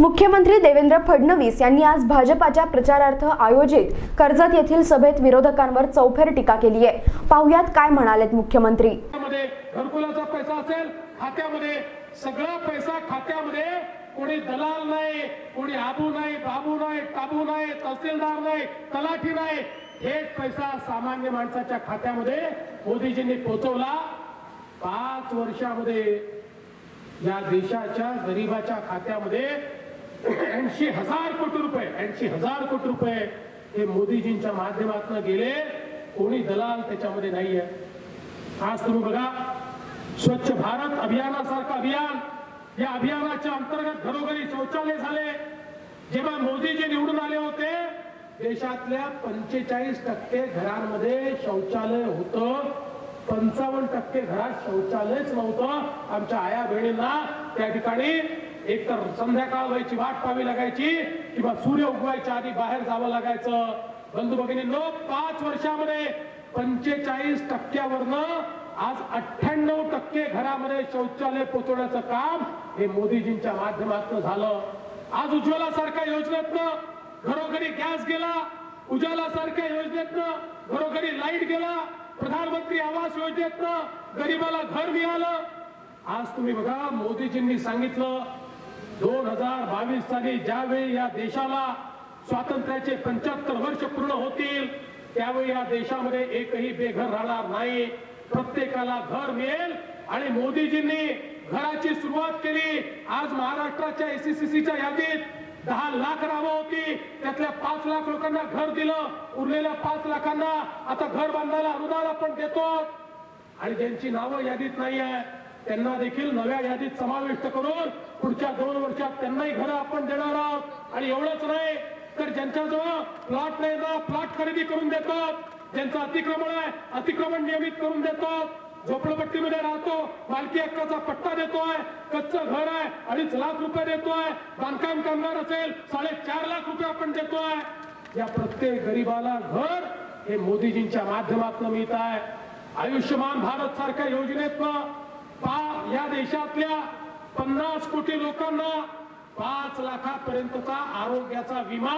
मुख्यमंत्री देवेंद्र फडणवीस यांनी आज भाजपाच्या प्रचारार्थ आयोजित कर्जत येथील सभेत विरोधकांवर चौफेर टीका केली आहे. पाहुयात काय म्हणालेत मुख्यमंत्री. घरकुलाचा पैसा असेल खात्यामध्ये सगळा पैसा खात्यामध्ये. कोणी दलाल नाही कोणी आबू नाही बाबू नाही टाबू नाही तहसीलदार नाही तलाठी नाही. थेट पैसा सामान्य माणसाच्या खात्यामध्ये मोदीजींनी पोहोचवला पाच वर्षामध्ये या देशाच्या गरिबाच्या खात्यामध्ये ऐंशी हजार कोटी रुपये ऐंशी हजार कोटी रुपये हे मोदीजींच्या माध्यमातून गेले. कोणी दलाल त्याच्यामध्ये नाहीये. आज तुम्ही बघा स्वच्छ भारत अभियानासारखं अभियान या अभियानाच्या अंतर्गत घरोघरी शौचालय झाले. जेव्हा मोदीजी निवडून आले होते देशातल्या पंचेचाळीस टक्के घरांमध्ये शौचालय होतं. पंचावन्न टक्के घरात शौचालयच नव्हतं. आमच्या आया बहिणींना त्या ठिकाणी एक तर संध्याकाळ व्हायची वाट पाहावी लागायची किंवा सूर्य उगवायच्या आधी बाहेर जावं लागायचं. बंधू भगिनींनो पाच वर्षामध्ये पंचेचाळीस टक्क्यावरनं आज अठ्ठ्याण्णव टक्के घरामध्ये शौचालय पोचवण्याचं काम हे मोदीजींच्या माध्यमातून झालं. आज उज्ज्वला सारख्या योजनेतनं घरोघरी गॅस गेला उज्ज्वला सारख्या योजनेतनं घरोघरी लाइट गेला प्रधानमंत्री आवास योजनेतनं गरीबाला घर मिळालं. आज तुम्ही बघा मोदीजींनी सांगितलं दोन हजार बावीस साली ज्यावेळी या देशाला स्वातंत्र्याचे पंच्याहत्तर वर्ष पूर्ण होतील त्यावेळी या देशामध्ये एकही बेघर राहणार नाही. प्रत्येकाला घर मिळेल आणि मोदीजींनी घराची सुरुवात केली. आज महाराष्ट्राच्या एसीसीसीच्या यादीत दहा लाख नावं होती. त्यातल्या पाच लाख लोकांना घर दिलं. उरलेल्या पाच लाखांना आता घर बांधायला अनुदान आपण देतो. आणि ज्यांची नावं यादीत नाही आहे त्यांना देखील नव्या यादीत समाविष्ट करून पुढच्या दोन वर्षात त्यांनाही घरं आपण देणार आहोत. आणि एवढंच नाही तर ज्यांच्याजवळ प्लॉट नाही ना प्लॉट खरेदी करून देतात. ज्यांचं अतिक्रमण आहे अतिक्रमण नियमित करून देतात. झोपडपट्टीमध्ये राहतो मालकी हक्काचा पट्टा देतोय कच्चं घर आहे अडीच लाख रुपये देतोय बांधकाम कामगार असेल साडेचार लाख रुपये आपण देतोय. या प्रत्येक गरीबाला घर हे मोदीजींच्या माध्यमातून मिळत आहे. आयुष्यमान भारत सारख्या योजनेतनं या देशातल्या पन्नास कोटी लोकांना पाच लाखापर्यंतचा आरोग्याचा विमा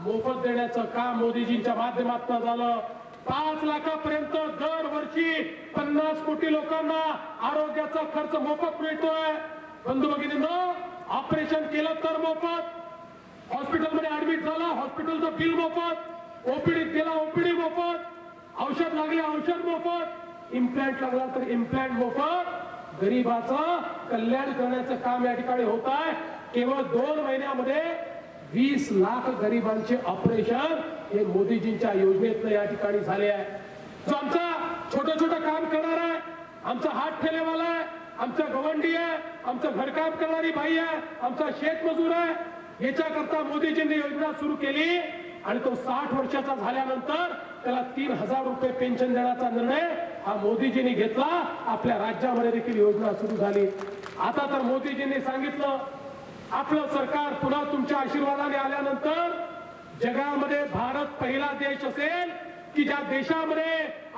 मोफत देण्याचं काम मोदीजींच्या माध्यमातून झालं. पाच लाखापर्यंत दरवर्षी पन्नास कोटी लोकांना आरोग्याचा खर्च मोफत मिळतोय. बंधू भगिनींनो ऑपरेशन केलं तर मोफत. हॉस्पिटलमध्ये ऍडमिट झाला हॉस्पिटलचं बिल मोफत. ओपीडीत गेला ओपीडी मोफत. औषध लागले औषध मोफत. इम्प्लॅन्ट लागला तर इम्प्लॅन्ट मोफत. गरीबाचं कल्याण करण्याचं काम या ठिकाणी होत आहे. केवळ दोन महिन्यामध्ये वीस लाख गरिबांचे ऑपरेशन हे मोदीजींच्या योजनेतनं या ठिकाणी झाले आहे. जो आमचा छोटं छोटं काम करणार आहे आमचा हात ठेलेवाला आहे आमचा गवंडी आहे आमचं घरकाम करणारी बाई आहे आमचा शेतमजूर आहे याच्याकरता मोदीजींनी योजना सुरू केली आणि तो साठ वर्षाचा झाल्यानंतर त्याला तीन हजार रुपये पेन्शन देण्याचा निर्णय हा मोदीजींनी घेतला. आपल्या राज्यामध्ये देखील योजना सुरू झाली. आता तर मोदीजींनी सांगितलं आपलं सरकार पुन्हा तुमच्या आशीर्वादाने आल्यानंतर जगामध्ये भारत पहिला देश असेल की ज्या देशामध्ये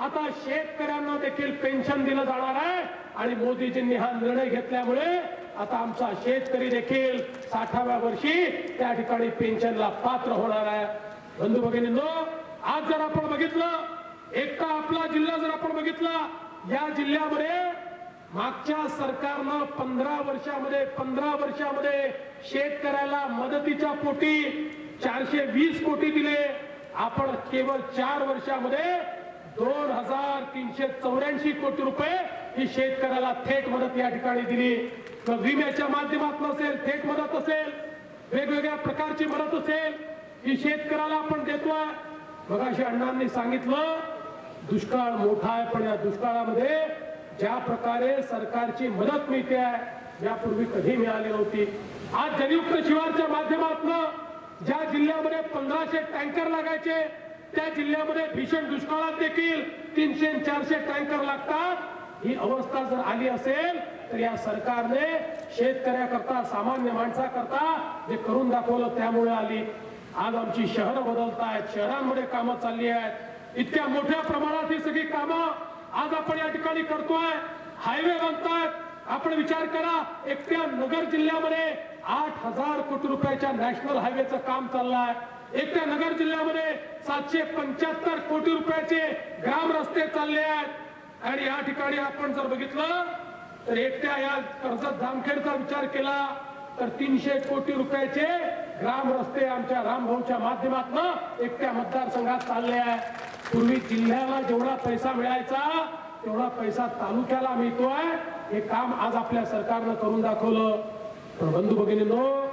आता शेतकऱ्यांना देखील पेन्शन दिलं जाणार आहे. आणि मोदीजींनी हा निर्णय घेतल्यामुळे आता आमचा शेतकरी देखील साठाव्या वर्षी त्या ठिकाणी पेन्शनला पात्र होणार आहे. बंधू भगिनींनो आज जर आपण बघितलं एक तर आपला जिल्हा जर आपण बघितला या जिल्ह्यामध्ये मागच्या सरकारनं पंधरा वर्षामध्ये पंधरा वर्षामध्ये शेतकऱ्याला मदतीच्या पोटी चारशे वीस कोटी दिले. आपण केवळ चार वर्षामध्ये दोन हजार तीनशे चौऱ्याऐंशी कोटी रुपये ही शेतकऱ्याला थेट मदत या ठिकाणी दिली. तर विम्याच्या माध्यमातून असेल थेट मदत असेल वेगवेगळ्या प्रकारची मदत असेल ही शेतकऱ्याला आपण देतोय. मगाशी अण्णांनी सांगितलं दुष्काळ मोठा आहे पण या दुष्काळामध्ये ज्या प्रकारे सरकारची मदत मिळते आहे यापूर्वी कधी मिळाली नव्हती. आज जलयुक्त शिवारच्या माध्यमातून ज्या जिल्ह्यामध्ये पंधराशे टँकर लागायचे त्या जिल्ह्यामध्ये भीषण दुष्काळात देखील तीनशे चारशे टँकर लागतात. ही अवस्था जर आली असेल तर या सरकारने शेतकऱ्याकरता सामान्य माणसाकरता जे करून दाखवलं त्यामुळे आली. आज आमची शहरं बदलत आहेत शहरांमध्ये कामं चालली आहेत. इतक्या मोठ्या प्रमाणात ही सगळी कामं आज आपण या ठिकाणी करतोय. हायवे बनतायत. आपण विचार करा एकट्या नगर जिल्ह्यामध्ये आठ हजार कोटी रुपयाच्या नॅशनल हायवेचं काम चाललंय. एकट्या नगर जिल्ह्यामध्ये सातशे पंच्याहत्तर कोटी रुपयाचे ग्राम रस्ते चालले आहेत. आणि या ठिकाणी आपण जर बघितलं तर एकट्या या कर्जत जामखेडचा विचार केला तर तीनशे कोटी रुपयाचे ग्राम रस्ते आमच्या रामभाऊच्या माध्यमातून एकट्या मतदारसंघात चालले आहे पूर्वी जिल्ह्याला जेवढा पैसा मिळायचा तेवढा पैसा तालुक्याला मिळतोय. हे काम आज आपल्या सरकारनं करून दाखवलं. पण बंधू भगिनीनो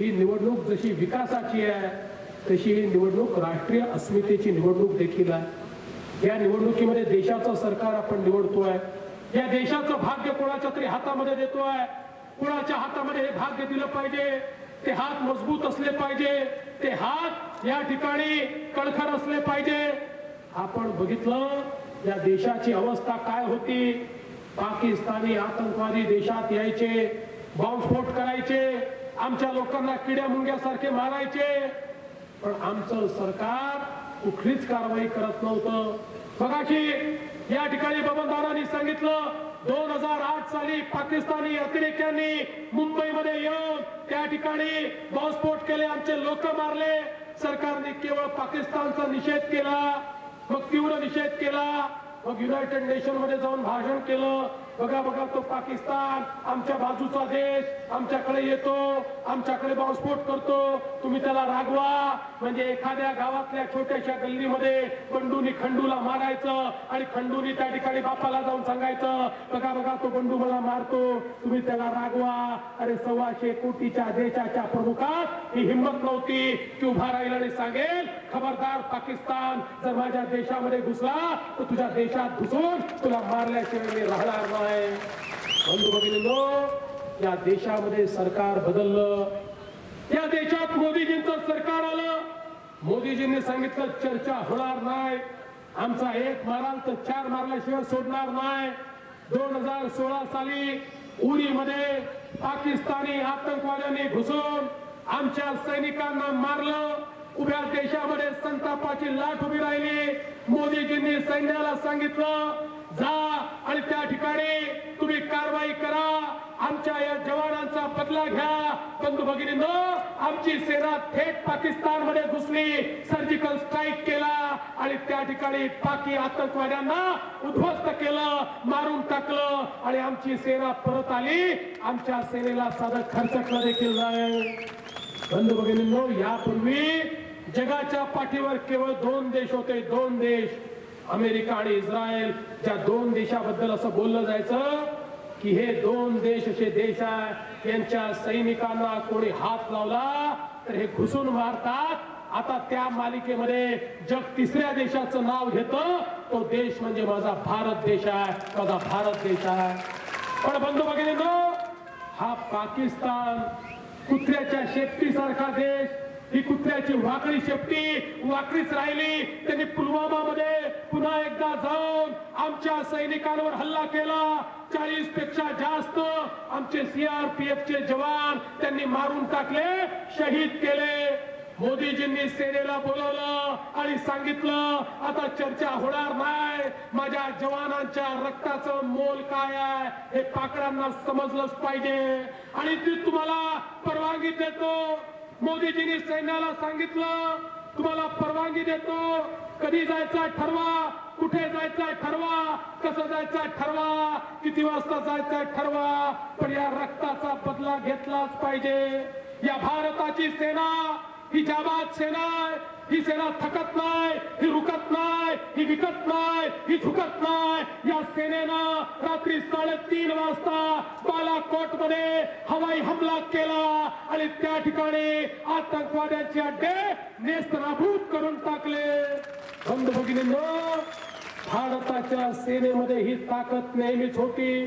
ही निवडणूक जशी विकासाची आहे तशी ही निवडणूक राष्ट्रीय अस्मितेची निवडणूक देखील आहे. या निवडणुकीमध्ये देशाचं सरकार आपण निवडतोय. या देशाचं भाग्य कोणाच्या तरी हातामध्ये देतोय. कोणाच्या हातामध्ये हे भाग्य दिलं पाहिजे? ते हात मजबूत असले पाहिजे. ते हात या ठिकाणी कणखर असले पाहिजे. आपण बघितलं या देशाची अवस्था काय होती? पाकिस्तानी आतंकवादी देशात यायचे बॉम्बस्फोट करायचे आमच्या लोकांना किड्या मुंग्यासारखे मारायचे. पण आमचं सरकार कुठलीच कारवाई करत नव्हतं. बघाशी या ठिकाणी बबनदारांनी सांगितलं दोन हजार आठ साली पाकिस्तानी अतिरेक्यांनी मुंबईमध्ये येऊन त्या ठिकाणी बॉम्बस्फोट केले आमचे लोक मारले. सरकारने केवळ पाकिस्तानचा निषेध केला. मग तीव्र निषेध केला मग युनायटेड नेशनमध्ये जाऊन भाषण केलं बघा बघा तो पाकिस्तान. आमच्या बाजूचा देश. आमच्याकडे येतो. आमच्याकडे बॉम्बस्फोट करतो. तुम्ही त्याला रागवा. म्हणजे एखाद्या गावातल्या छोट्याशा गल्लीमध्ये बंडूनी खंडूला मारायचं आणि खंडूनी त्या ठिकाणी बापाला जाऊन सांगायचं बघा बघा तो बंडू मला मारतो. तुम्ही त्याला रागवा. अरे सव्वाशे कोटीच्या देशाच्या प्रमुखात ही हिंमत नव्हती. की उभा राहील आणि सांगेल खबरदार पाकिस्तान जर माझ्या देशामध्ये घुसला तर तुझ्या देशात घुसून तुला मारल्याशिवाय मी राहणार नाही. आहे. बंधू भगिनींनो या देशामध्ये सरकार बदललं. या देशात मोदीजींचं सरकार आलं. मोदीजींनी सांगितलं चर्चा होणार नाही. आमचा एक माराल तर चार मारल्याशिवाय सोडणार नाही. दोन हजार सोळा साली उरीमध्ये पाकिस्तानी आतंकवाद्यांनी घुसून आमच्या सैनिकांना मारलं. उभ्या देशामध्ये संतापाची लाट उभी राहिली. मोदीजींनी सैन्याला सांगितलं जा आणि त्या ठिकाणी तुम्ही कारवाई करा. आमच्या या जवानांचा बदला घ्या. बंधू भगिनींनो आमची सेना थेट पाकिस्तानमध्ये घुसली सर्जिकल स्ट्राईक केला आणि त्या ठिकाणी पाकी आतंकवाद्यांना उद्ध्वस्त केलं मारून टाकलं आणि आमची सेना परत आली. आमच्या सेनेला साधं खर्चकलं देखील नाही. बंधू भगिनींनो यापूर्वी जगाच्या पाठीवर केवळ दोन देश होते दोन देश. अमेरिका आणि इस्रायल ज्या दोन देशाबद्दल असं बोललं जायचं की हे दोन देश असे देश आहे यांच्या सैनिकांना कोणी हात लावला तर हे घुसून मारतात. आता त्या मालिकेमध्ये जग तिसऱ्या देशाचं नाव घेत. तो देश म्हणजे माझा भारत देश आहे माझा भारत देश आहे. पण बंधू भगिनींनो हा पाकिस्तान कुत्र्याच्या शेपटी सारखा देश त्याची वाकडी शेपटी वाकडीच राहिली. त्यांनी पुलवामा मध्ये पुन्हा एकदा जाऊन आमच्या सैनिकांवर हल्ला केला. चाळीसपेक्षा जास्त आमचे सीआरपीएफ चे जवान त्यांनी मारून टाकले शहीद केले. मोदीजींनी सेनेला बोलवलं आणि सांगितलं आता चर्चा होणार नाही. माझ्या जवानांच्या रक्ताचं मोल काय आहे हे पाकडांना समजलंच पाहिजे. आणि ती तुम्हाला परवानगी देतो. मोदीजींनी सैन्याला सांगितलं तुम्हाला परवानगी देतो. कधी जायचं ठरवा कुठे जायचं ठरवा कसं जायचं ठरवा किती वाजता जायचं ठरवा पण या रक्ताचा बदला घेतलाच पाहिजे. या भारताची सेना ही जाबाद सेना आहे ही सेना थकत नाही ही रुकत नाही ही विकत नाही ही झुकत नाही. या सेनेनं रात्री साडेतीन वाजता बालाकोटमध्ये हवाई हमला केला आणि त्या ठिकाणी आतंकवाद्यांचे अड्डे नेस्तनाभूत करून टाकले. बंधू भगिनींनो भारताच्या सेनेमध्ये ही ताकद नेहमीच होती.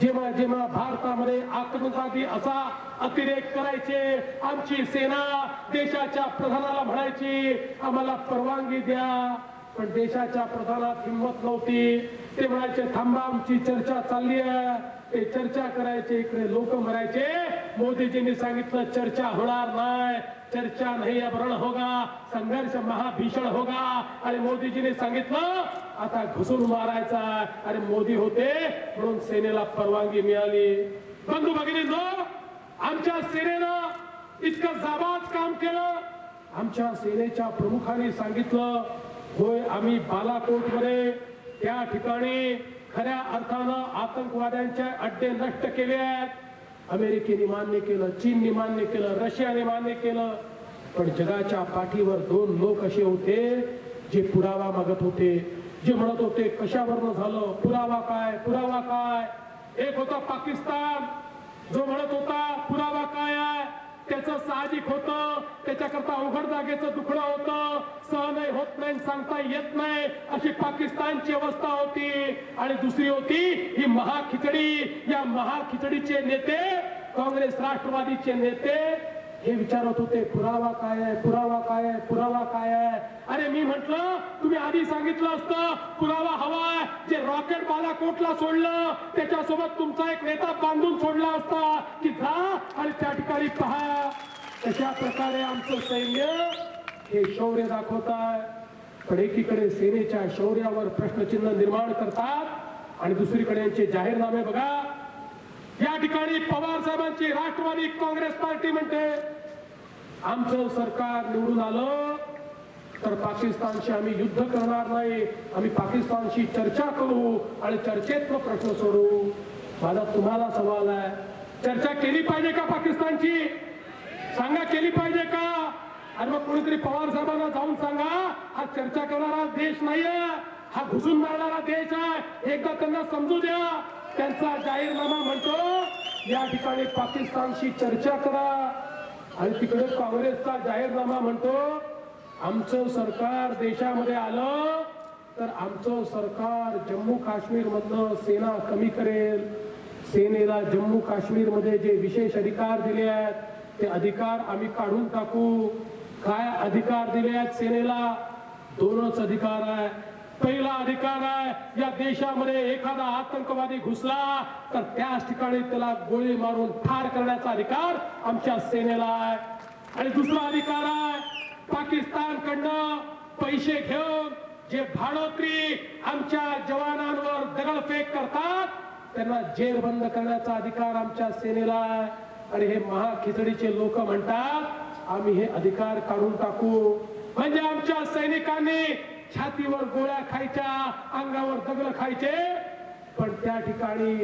जेव्हा जेव्हा भारतामध्ये आतंकवादी असा अतिरेक करायचे आमची सेना देशाच्या प्रधानाला म्हणायची आम्हाला परवानगी द्या. पण देशाच्या प्रधानात हिंमत नव्हती. ते म्हणायचे थांबा आमची चर्चा चालली आहे. ते चर्चा करायचे इकडे लोक म्हणायचे मोदीजींनी सांगितलं चर्चा होणार नाही. चर्चा नाही अभरण होगा संघर्ष महाभीषण होगा. आणि मोदीजींनी सांगितलं आता घुसून मारायचा अरे मोदी होते म्हणून सेनेला परवानगी मिळाली. बंधू भगिनींनो आमच्या सेनेनं इतकं जाबाज काम केलं. आमच्या सेनेच्या प्रमुखाने सांगितलं होय आम्ही बालाकोटमध्ये त्या ठिकाणी खऱ्या अर्थानं आतंकवाद्यांचे अड्डे नष्ट केले आहेत. अमेरिकेने मान्य केलं चीनने मान्य केलं रशियाने मान्य केलं. पण जगाच्या पाठीवर दोन लोक असे होते जे पुरावा मागत होते जे म्हणत होते कशावरनं झालं पुरावा काय पुरावा काय? एक होता पाकिस्तान जो म्हणत होता पुरावा काय आहे? त्याचं साहजिक होतं त्याच्याकरता अवघड जागेचं दुखणं होतं. सहनही होत नाही सांगता येत नाही. अशी पाकिस्तानची अवस्था होती. आणि दुसरी होती ही महाखिचडी. या महाखिचडीचे नेते काँग्रेस राष्ट्रवादीचे नेते हे विचारत होते पुरावा काय आहे? पुरावा काय आहे? पुरावा काय आहे? अरे मी म्हंटल तुम्ही आधी सांगितलं असतं पुरावा हवाय जे रॉकेट बालाकोटला सोडलं त्याच्यासोबत तुमचा एक नेता बांधून सोडला असता. की जा आणि त्या ठिकाणी पहा. तशा प्रकारे आमचं सैन्य हे शौर्य दाखवत आहे. पण एकीकडे सेनेच्या शौर्यावर प्रश्नचिन्ह निर्माण करतात आणि दुसरीकडे यांचे जाहीरनामे बघा. या ठिकाणी पवार साहेबांची राष्ट्रवादी काँग्रेस पार्टी म्हणते आमचं सरकार निवडून आलं तर पाकिस्तानशी आम्ही युद्ध करणार नाही आम्ही पाकिस्तानशी चर्चा करू आणि चर्चेतनं प्रश्न सोडू. माझा तुम्हाला सवाल आहे चर्चा केली पाहिजे का पाकिस्तानची? सांगा केली पाहिजे का? आणि मग कोणीतरी पवार साहेबांना जाऊन सांगा हा चर्चा करणारा देश नाहीये हा घुसून मारणारा देश आहे. एकदा त्यांना समजू द्या. त्यांचा जाहीरनामा म्हणतो या ठिकाणी पाकिस्तानशी चर्चा करा. आणि तिकडे काँग्रेसचा जाहीरनामा म्हणतो आमचं सरकार देशामध्ये आलं तर आमचं सरकार जम्मू काश्मीर मधलं सेना कमी करेल. सेनेला जम्मू काश्मीरमध्ये जे विशेष अधिकार दिले आहेत ते अधिकार आम्ही काढून टाकू. काय अधिकार दिले आहेत सेनेला? दोनच अधिकार आहे पहिला अधिकार आहे या देशामध्ये एखादा आतंकवादी घुसला तर त्याच ठिकाणी त्याला गोळी मारून ठार करण्याचा अधिकार आमच्या सेनेला आहे. आणि दुसरा अधिकार आहे पाकिस्तान कडनं पैसे घेऊन जे भाडोत्री आमच्या जवानांवर दगडफेक करतात त्यांना जेल बंद करण्याचा अधिकार आमच्या सेनेला आहे. आणि हे महाखिचडीचे लोक म्हणतात आम्ही हे अधिकार काढून टाकू. म्हणजे आमच्या सैनिकांनी छातीवर गोळ्या खायच्या अंगावर दगड खायचे पण त्या ठिकाणी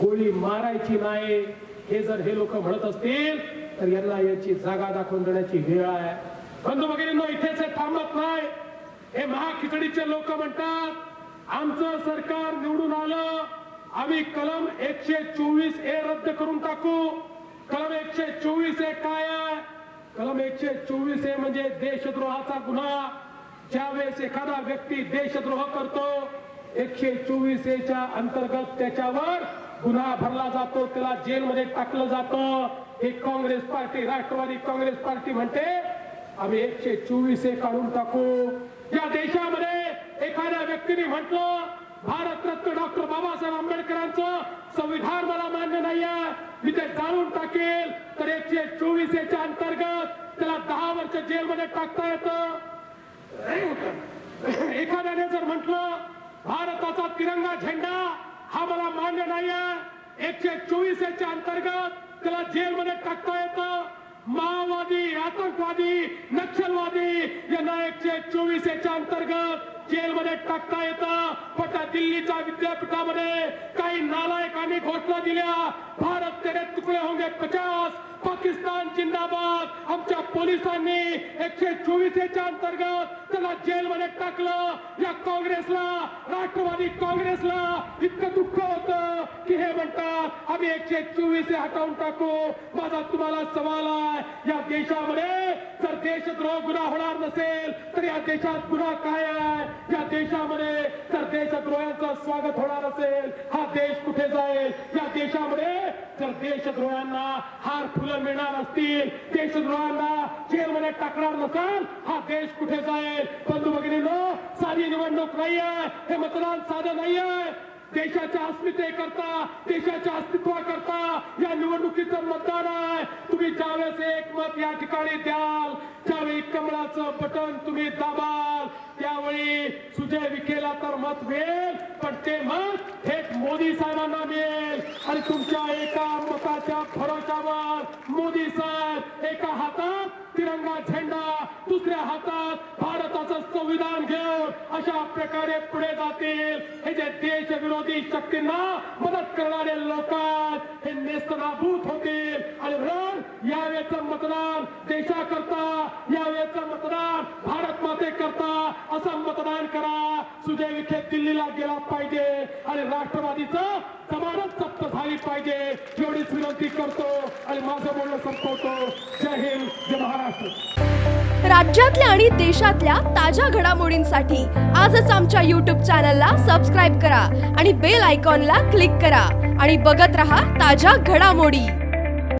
गोळी मारायची नाही. हे जर हे लोक म्हणत असतील तर यांना याची जागा दाखवून देण्याची वेळ आहे. बंधू भगिनींनो इथेच हे थांबत नाही. हे महाखिचडीचे लोक म्हणतात आमचं सरकार निवडून आलं आम्ही कलम एकशे चोवीस ए रद्द करून टाकू. कलम एकशे चोवीस ए काय आहे? कलम एकशे चोवीस ए म्हणजे देशद्रोहाचा गुन्हा. ज्यावेळेस एखादा व्यक्ती देशद्रोह करतो एकशे चोवीस एच्या अंतर्गत त्याच्यावर गुन्हा भरला जातो त्याला जेलमध्ये टाकलं जातं. हे काँग्रेस पार्टी राष्ट्रवादी काँग्रेस पार्टी म्हणते आम्ही एकशे चोवीस ए काढून टाकू. या देशामध्ये एखाद्या व्यक्तीने म्हटलं भारतरत्न डॉक्टर बाबासाहेब आंबेडकरांचं संविधान मला मान्य नाहीये. मी ते जाळून टाकेल. तर एकशे चोवीस एच्या अंतर्गत त्याला दहा वर्ष जेलमध्ये टाकता येतं. एखाद्याने जर म्हटलं भारताचा तिरंगा झेंडा हा मला मान्य नाहीये एकशे चोवीस याच्या अंतर्गत त्याला जेलमध्ये टाकता येतं. माओवादी आतंकवादी नक्षलवादी यांना एकशे चोवीस च्या अंतर्गत जेलमध्ये टाकता येतं. पण त्या दिल्लीच्या विद्यापीठामध्ये काही नालायकांनी घोषणा दिल्या भारत तेरे तुकडे होंगे पचास पाकिस्तान जिंदाबाद. आमच्या पोलिसांनी एकशे चोवीस च्या अंतर्गत त्याला जेलमध्ये टाकलं. या काँग्रेसला राष्ट्रवादी काँग्रेसला इतकं दुःख होतं की हे म्हणतात आम्ही एकशे चोवीस हटावून टाकू. माझा तुम्हाला सवाल आहे या देशामध्ये जर देशद्रोह गुन्हा होणार नसेल तर या देशात गुन्हा काय आहे? या देशामध्ये जर देशद्रोहांचं स्वागत होणार असेल हा देश कुठे जाईल? या देशामध्ये जर देशद्रोहांना हार फुलं मिळणार असतील देशद्रोहांना जेलमध्ये टाकणार नसाल हा देश कुठे जाईल? बंधू भगिनीनो साधी निवडणूक नाहीये हे मतदान साधं नाहीये. देशाच्या अस्मिते करता देशाच्या अस्तित्वा करता या निवडणुकीचं मतदान आहे. तुम्ही ज्यावेळेस एक मत या ठिकाणी द्याल त्यावेळी कमळाचं बटन तुम्ही दाबाल. त्यावेळी सुजय विखेला तर मत मिळेल पण ते मत थेट मोदी साहेबांना मिळेल. आणि तुमच्या एका मताच्या भरोशावर मोदी साहेब एका हातात तिरंगा झेंडा दुसऱ्या हातात भारताचं संविधान घेऊन अशा प्रकारे पुढे जातील. हे जे देशविरोधी शक्तींना मदत करणारे लोक हे नेस्तनाभूत होतील आणि यावेळेचं मतदान देशाकरता यावेळेचं मतदान भारत माते करता असं मतदान करा. सुजय विखे दिल्लीला गेला पाहिजे आणि राष्ट्रवादीचं जमानत सप्त झाली पाहिजे. एवढीच विनंती करतो आणि माझं बोलणं संपवतो. जय हिंद जय महाराष्ट्र. राज्यातल्या आणि देशातल्या ताज्या घडामोडींसाठी आजच आमच्या यूट्यूब चॅनलला सबस्क्राईब करा आणि बेल आयकॉनला क्लिक करा. आणि बघत रहा ताज्या घडामोडी.